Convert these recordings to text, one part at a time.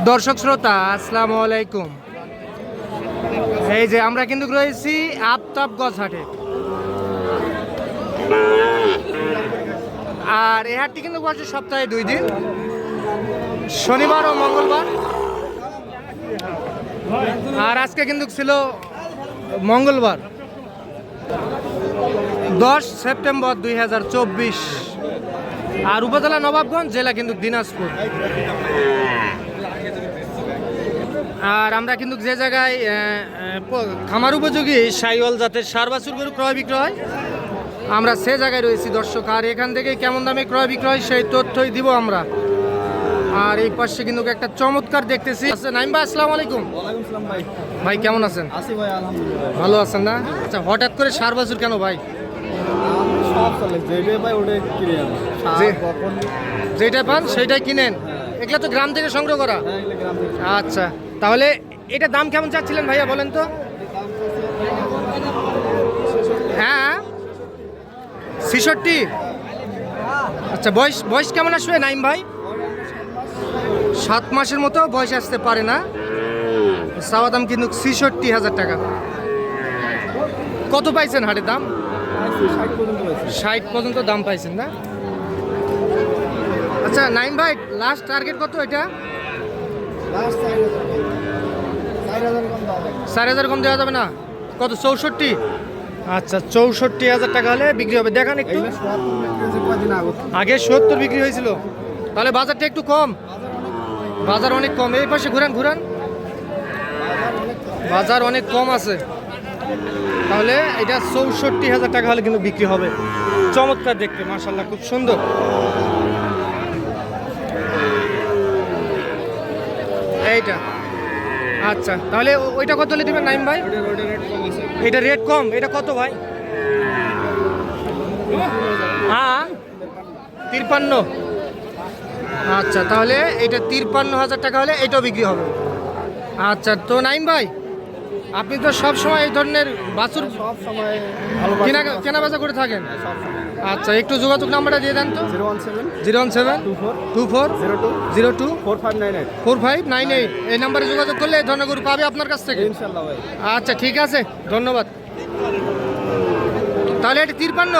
দর্শক শ্রোতা, আসসালামু আলাইকুম। এই যে আমরা কিন্তু রয়েছি আফতাবগঞ্জ হাটে আর এই হাটটি কিন্তু বসে সপ্তাহে দুই দিন, শনিবার ও মঙ্গলবার। আর আজকে কিন্তু ছিল মঙ্গলবার, দশ সেপ্টেম্বর দুই হাজার চব্বিশ। আর উপজেলা নবাবগঞ্জ, জেলা কিন্তু দিনাজপুর। আর আমরা কিন্তু যে জায়গায় খামার উপযোগী সাইওয়াল জাতের সার বাছুর গরু ক্রয় বিক্রয় আমরা সে জায়গায় রয়েছি দর্শক। আর এখান থেকে কেমন দামে ক্রয় বিক্রয় সেই তথ্যই দিব আমরা। আর এই পাশে কিন্তু একটা চমৎকার দেখতেছি। আচ্ছা নাইম ভাই আসসালামু আলাইকুম। ভাই। ভাই কেমন আছেন? আসি ভাই আলহামদুলিল্লাহ। ভালো আছেন না? আচ্ছা হঠাৎ করে সার বাছুর কেন ভাই? যেটা পান সেইটাই কিনেন। এগুলা তো গ্রাম থেকে সংগ্রহ করা? হ্যাঁ আচ্ছা। তাহলে এটা দাম কেমন চাচ্ছিলেন ভাইয়া বলেন তো? হ্যাঁ। ছিষট্টি? আচ্ছা বয়স বয়স কেমন আসবে নাইম ভাই? সাত মাসের মতো বয়স আসতে পারে না। চাওয়া দাম কিন্তু ছিষট্টি হাজার টাকা। কত পাইছেন হাটের দাম? ষাট পর্যন্ত দাম পাইছেন না? আচ্ছা নাইম ভাই লাস্ট টার্গেট কত এটা? চার হাজার কম। দেওয়া যাবে না? কত চৌষট্টি? আচ্ছা চৌষট্টি হাজার টাকা হলে বিক্রি হবে। দেখান একটু। আগে সত্তর বিক্রি হয়েছিল। তাহলে বাজারটা একটু কম। বাজার অনেক কম। এই পাশে ঘুরান ঘুরান। বাজার অনেক কম আছে। তাহলে এটা চৌষট্টি হাজার টাকা হলে কিন্তু বিক্রি হবে। চমৎকার দেখতে মার্শাল্লাহ খুব সুন্দর। এইটা আচ্ছা তাহলে ওইটা কত হলে দেবেন নাইম ভাই? এটা রেট কম এটা কত ভাই? হ্যাঁ তিরপান্ন। আচ্ছা তাহলে এটা তিরপান্ন হাজার টাকা হলে এটাও বিক্রি হবে। আচ্ছা তো নাইম ভাই আপনি তো সব সময় এই ধরনের বাছুর সব সময় কেনা কেনা বেচা করে থাকেন। সব সময়। আচ্ছা একটু যোগাযোগ নাম্বারটা দিয়ে দেন তো। Zero one seven zero one seven two four two four zero two zero two four five nine eight. Four five nine eight. এই নাম্বারে যোগাযোগ করলে এই ধরনের গরু পাবে আপনার কাছ থেকে। ইনশাল্লাহ ভাই। আচ্ছা ঠিক আছে ধন্যবাদ। তাহলে এটা তিরপান্ন?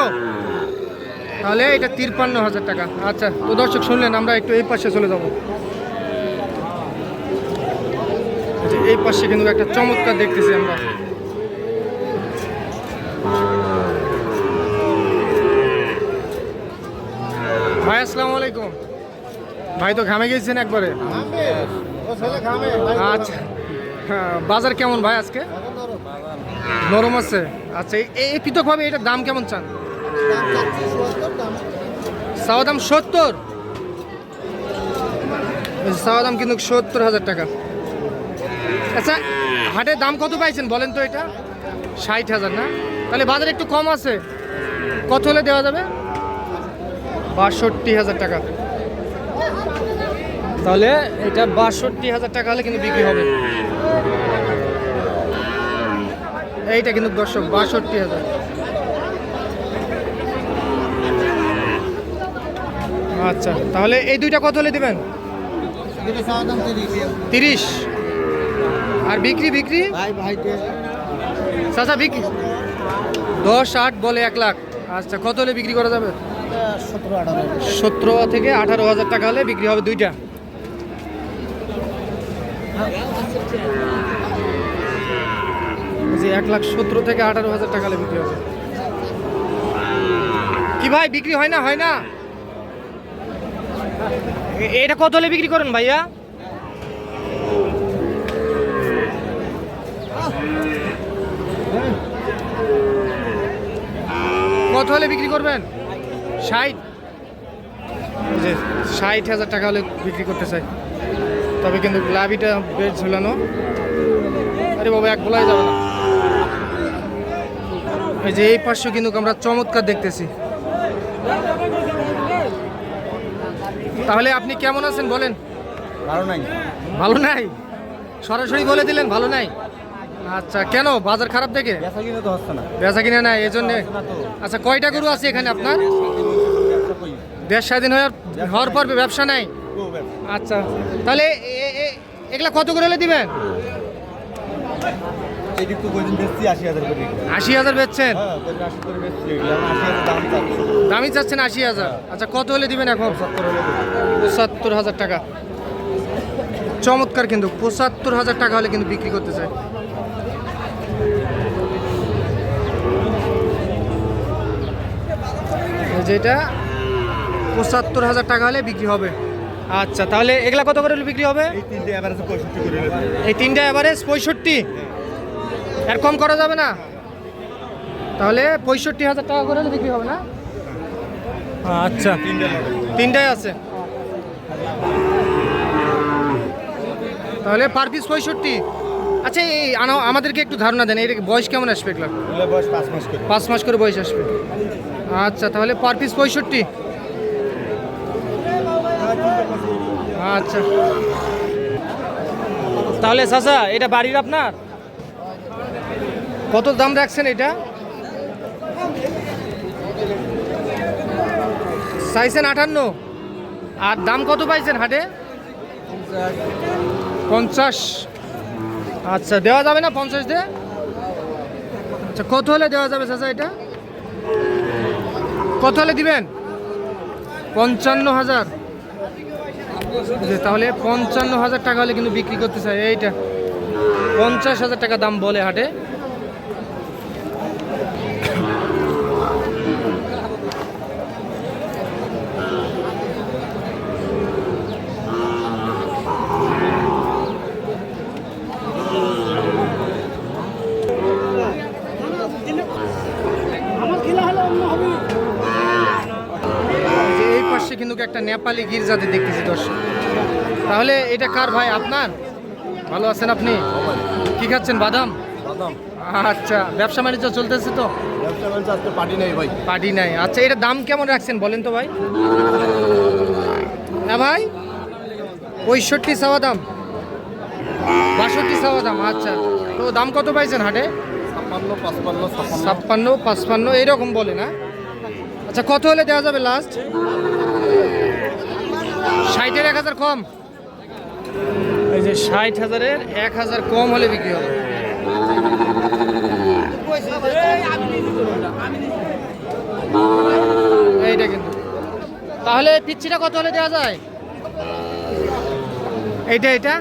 তাহলে এটা তিরপান্ন হাজার টাকা। আচ্ছা তো দর্শক শুনলেন আমরা একটু এই পাশে চলে যাব। এই পাশে কিন্তু একটা চমৎকার দেখতেছি আমরা। ভাই আসসালামু আলাইকুম। ভাই তো ঘামে গেছেন একবারে। আচ্ছা। হ্যাঁ বাজার কেমন ভাই আজকে? নরম আছে। আচ্ছা এই- পৃথকভাবে এটার দাম কেমন চান? চাওয়া দাম সত্তর। চাওয়া দাম কিন্তু সত্তর হাজার টাকা। আচ্ছা হাটের দাম কত পাইছেন বলেন তো এটা? ষাট হাজার না? তাহলে বাজার একটু কম আছে। কত হলে দেওয়া যাবে? বাষট্টি হাজার টাকা। তাহলে এটা বাষট্টি হাজার টাকা হলে কিন্তু বিক্রি হবে। এইটা কিন্তু দর্শক, বাষট্টি হাজার। আচ্ছা তাহলে এই দুইটা কত হলে দেবেন? তিরিশ। আর বিক্রি বিক্রি? বিক্রি? দশ, আট বলে এক লাখ। আচ্ছা কত হলে বিক্রি করা যাবে? সতেরো থেকে আঠারো হাজার টাকা হলে বিক্রি হবে দুইটা। এক লাখ সতেরো থেকে আঠারো হাজার টাকা হলে বিক্রি হবে। কি ভাই, বিক্রি হয় না? হয় না? এটা কত হলে বিক্রি করেন ভাইয়া? কত হলে বিক্রি করবেন? ষাট? যে ষাট হাজার টাকা হলে বিক্রি করতে চাই। তবে কিন্তু লাভিটা বেশ ঝুলানো। আরে বাবা এক বলাই যাবে না। এই যে এই পার্শ্ব কিন্তু আমরা চমৎকার দেখতেছি। তাহলে আপনি কেমন আছেন বলেন? ভালো নাই। ভালো নাই? সরাসরি বলে দিলেন ভালো নাই? আচ্ছা কেন? বাজার খারাপ দেখে? বেচা কিনে তো হচ্ছে না। বেচা কিনে নাই এই জন্যে আচ্ছা কয়টা গরু আছে এখানে আপনার? দেড় স্বাধীন হওয়ার হওয়ার পর ব্যবসা নাই? আচ্ছা। তাহলে এগুলা কত করে হলে দিবেন? আশি হাজার বেচছেন? হ্যাঁ দাম চাচ্ছি। দামি চাচ্ছেন আশি হাজার। আচ্ছা কত হলে দিবেন এখন? পঁচাত্তর হাজার টাকা। চমৎকার কিন্তু পঁচাত্তর হাজার টাকা হলে কিন্তু বিক্রি করতে চায় এই যেটা পঁচাত্তর হাজার টাকা হলে বিক্রি হবে। আচ্ছা তাহলে এগুলা কত করে হলে বিক্রি হবে? এই তিনটে অ্যাভারেজে পঁয়ষট্টি করে হলে দেবো। এই তিনটা এভারেজ পঁয়ষট্টি? এর কম করা যাবে না? তাহলে পঁয়ষট্টি হাজার টাকা করে হলে বিক্রি হবে না? আচ্ছা তিনটে তিনটাই আছে। তাহলে পার পিস পঁয়ষট্টি। আচ্ছা এই আনা- আমাদেরকে একটু ধারণা দেন এর বয়স কেমন আসবে এগুলো এগুলো পাঁচ মাস করে। পাঁচ মাস করে বয়স আসবে। আচ্ছা তাহলে পার পিস পঁয়ষট্টি। আচ্ছা। তাহলে চাচা, এটা বাড়ির আপনার? কত দাম রাখছেন এটা? চাইছেন আটান্ন। আর দাম কত পাইছেন হাটে? পঞ্চাশ। আচ্ছা দেওয়া যাবে না পঞ্চাশ দিয়ে? আচ্ছা কত হলে দেওয়া যাবে চাচা এটা? কত হলে দিবেন? পঞ্চান্ন হাজার। তাহলে পঞ্চান্ন হাজার টাকা হলে কিন্তু বিক্রি করতে চাই, এইটা। পঞ্চাশ হাজার টাকা দাম বলে হাটে এই যে এই পাশে কিন্তু একটা নেপালি গির্জাতে দেখতেছি দর্শক। তাহলে এটা কার ভাই আপনার? ভালো আছেন আপনি? কি খাচ্ছেন বাদাম? আচ্ছা ব্যবসা বাণিজ্য চলতেছে তো? পার্টি নেই ভাই। পার্টি নাই। আচ্ছা এটা দাম কেমন রাখছেন বলেন তো ভাই? হ্যাঁ ভাই? পঁয়ষট্টি সাওয়া দাম। বাষট্টি সাওয়া দাম আচ্ছা। তো দাম কত পাইছেন হাটে? ছাপ্পান্ন পাঁচপান্ন ছাপ্পান্ন। ছাপ্পান্ন পাঁচপান্ন এইরকম বলে না আচ্ছা কত হলে দেওয়া যাবে লাস্ট ষাটের এক হাজার কম। এই যে ষাট হাজারের এক হাজার কম হলে বিক্রি হবে। এইটা কিন্তু। তাহলে পিচ্ছিটা কত হলে দেওয়া যায়? এইটা এটা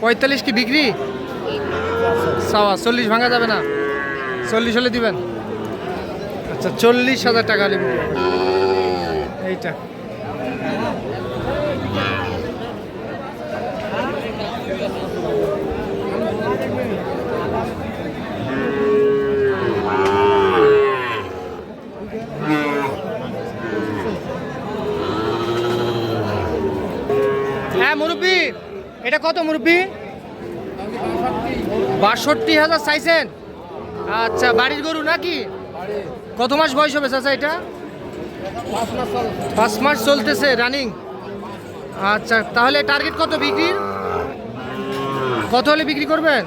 পঁয়তাল্লিশ কি বিক্রি? সাওয়া চল্লিশ ভাঙা যাবে না। চল্লিশ হলে দিবেন। আচ্ছা চল্লিশ হাজার টাকা হবে। এইটা। হ্যাঁ মুরব্বী, এটা কত মুরব্বী? বাষট্টি হাজার চাইছেন? আচ্ছা বাড়ির গরু নাকি? কত মাস বয়স হবে চাচা এটা? পাঁচ মাস চলতেছে রানিং আচ্ছা তাহলে টার্গেট কত বিক্রির? কত হলে বিক্রি করবেন?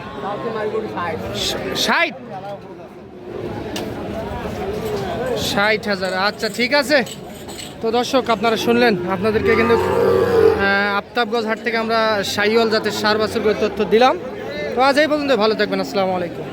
ষাট। ষাট হাজার। আচ্ছা ঠিক আছে। তো দর্শক, আপনারা শুনলেন, আপনাদেরকে কিন্তু আফতাবগজ হাট থেকে আমরা সাইওয়াল জাতের সার বাছুর তথ্য দিলাম। তো আজ এই পর্যন্ত ভালো থাকবেন। আসসালামু আলাইকুম।